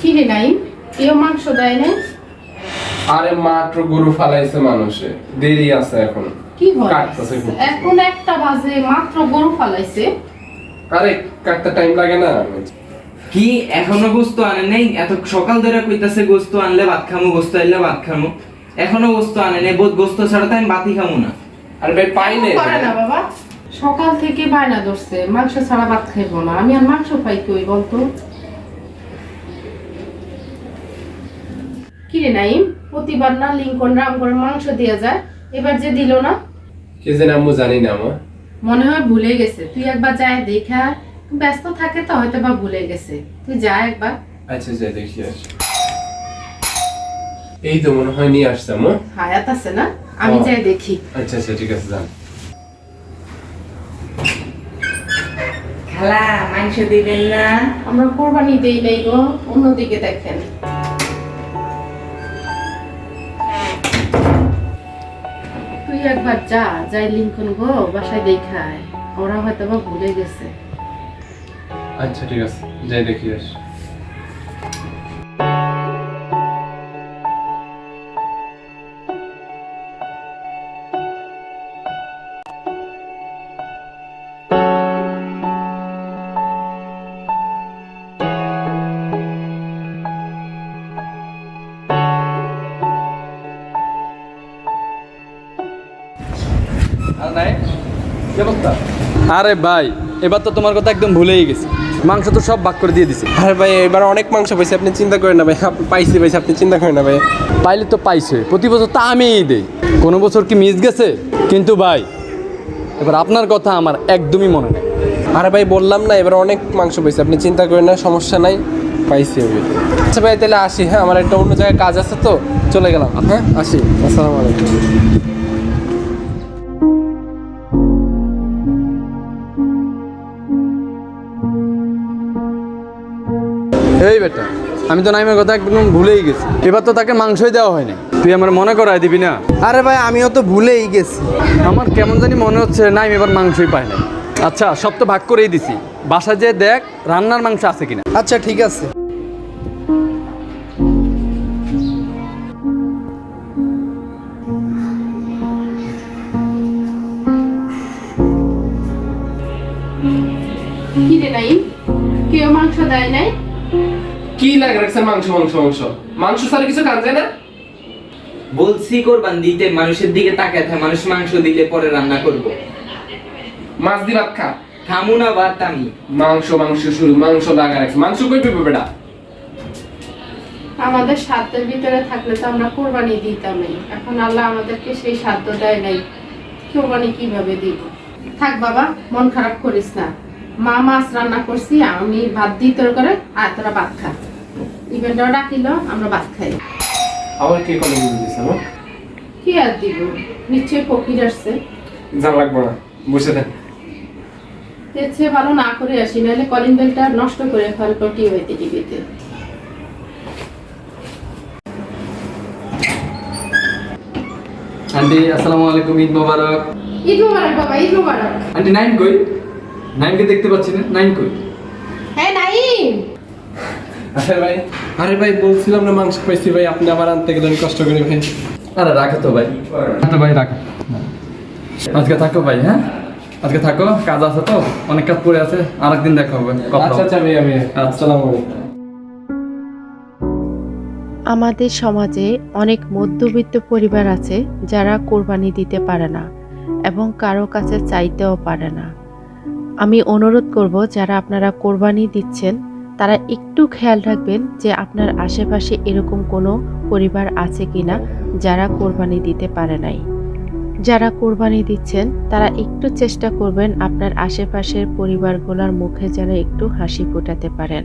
কি রে নাইম কেউ মাংস দেয় না আরে মাত্র গরু ফালাইছে মানুষে দেরি আছে এখন। কি কাটতেছে এখন একটা বাজে মাত্র গরু ফালাইছে। আরে কাটতে টাইম লাগে না। কি? এখনও গোস্ত আনে নাই? এত সকাল ধরে কইতাছে গোস্ত আনলে ভাত খামু গোস্ত আনলে ভাত খামু। এখনও গোস্ত আনে নাই বোধ গোস্ত ছাড়া তো আমি বাতি খামু না। আরে ভাই পাই নাই। করে না বাবা। সকাল থেকে বায়না ধরছে মাংস ছাড়া ভাত খাইবো না। আমি আর মাংস পাই কই বলতো? কি রে নাইম? প্রতিবার না লিঙ্কন রাম করে মাংস দিয়ে যায় এবার যে দিল না? কে জানে আম্মু জানি না আমার। মনে হয় ভুলে গেছে। তুই একবার যায় দেখা ব্যস্ত থাকে তো হয়তো বা ভুলে গেছে। তুই যা একবার। আচ্ছা যাই দেখি আসি। এই তো মনে হয় নিয়ে আসছে আম্মু হায়াত আছে না? আমি। যাই দেখি। আচ্ছা আচ্ছা ঠিক আছে যান। খালা মাংস দিবেন না? আমরা কোরবানি দেই নাই গো অন্যদিকে দেখেন। তুই একবার যা, যাই লিঙ্কন গো, বাসায় দেখায়। ওরা হয়তো বা ভুলে গেছে। আচ্ছা ঠিক আছে। যাই দেখি আসি আরে ভাই এবার তো তোমার কথা একদম ভুলেই গেছি। মাংস তো সব ভাগ করে দিয়ে দিছে। আরে ভাই এবার অনেক মাংস পাইছে আপনি চিন্তা করেন না ভাই পাইছি পাইছি আপনি চিন্তা করেন না ভাই। পাইলে তো পাইছে প্রতি বছর তা আমিই দেই। কোনো বছর কি মিস গেছে? কিন্তু ভাই এবার আপনার কথা আমার একদমই মনে নেই। আরে ভাই বললাম না এবার অনেক মাংস পাইছে আপনি চিন্তা করেন না সমস্যা নাই পাইছি আমি। আচ্ছা ভাই তাহলে আসি হ্যাঁ আমার একটা অন্য জায়গায় কাজ আছে তো চলে গেলাম। হ্যাঁ আসি। আসসালামু আলাইকুম। এই বেটা আমি তো নাইমের কথা একদম ভুলেই গেছি। এবার তো তাকে মাংসই দেওয়া হয়নি। তুই আমার মনে করাই দিবি না? আরে ভাই আমিও তো ভুলেই গেছি। আমার কেমন জানি মনে হচ্ছে নাইম এবার মাংসই পায় না আচ্ছা সব তো ভাগ করেই দিছি। বাসা যে দেখ রান্নার মাংস আছে কিনা। আচ্ছা ঠিক আছে। কি রে নাইম? কেউ মাংস দেয় নাই? কি লাগে রাখছেন মাংস মাংস মাংস? মাংস ছাড়া কিছু কান যায় না? বলছি কোরবান দিতে মানুষের দিকে তাকায় থাকে মানুষ মাংস দিলে পরে রান্না করব। মাছ দি ভাত খা। খামু না ভাত আমি মাংস মাংস শুরু মাংস লাগা রাখছে। মাংস কই পেবে বেটা? আমাদের সাধ্যের ভিতরে থাকলে তো আমরা কোরবানি দিতামই এখন আল্লাহ আমাদেরকে সেই সাধ্য দেয় নাই। কোরবানি কীভাবে দিব? থাক বাবা মন খারাপ করিস না। মা মাছ রান্না করছি আমি ভাত দিই তোর করে আর তোরা ভাত খা। ইভেন্টও ডাকিল আমরা ভাত খাই। আবার কে কলে কি আর দিব? নিশ্চয়ই ফকির আসছে। জান লাগবো না বসে এর ভালো না করে আসি নাহলে কলিং বেলটা নষ্ট করে ফেলব টিভিতে টিভিতে। আন্টি আসসালামু আলাইকুম ঈদ মোবারক। ঈদ মুবারক বাবা ঈদ মুবারক। আন্টি নাইন কই? নাইনকে দেখতে পাচ্ছি না নাইন কই? হ্যাঁ নাইম আরে ভাই আরে ভাই বলছিলাম না মাংস পাইছি ভাই আপনি আবার আনতে গেলেন কষ্ট করে ভাই। আরে রাখো তো ভাই। তো ভাই রাখো। আজকে থাকো ভাই হ্যাঁ? আজকে থাকো কাজ আছে তো অনেক কাজ পড়ে আছে আরেকদিন দেখা হবে আচ্ছা আচ্ছা ভাই আমি আসসালামু আলাইকুম। আমাদের সমাজে অনেক মধ্যবিত্ত পরিবার আছে যারা কোরবানি দিতে পারে না এবং কারও কাছে চাইতেও পারে না। আমি অনুরোধ করব যারা আপনারা কোরবানি দিচ্ছেন, তারা একটু খেয়াল রাখবেন যে আপনার আশেপাশে এরকম কোনো পরিবার আছে কি না যারা কোরবানি দিতে পারে নাই। যারা কোরবানি দিচ্ছেন, তারা একটু চেষ্টা করবেন আপনার আশেপাশের পরিবারগুলোর মুখে যেন একটু হাসি ফোটাতে পারেন।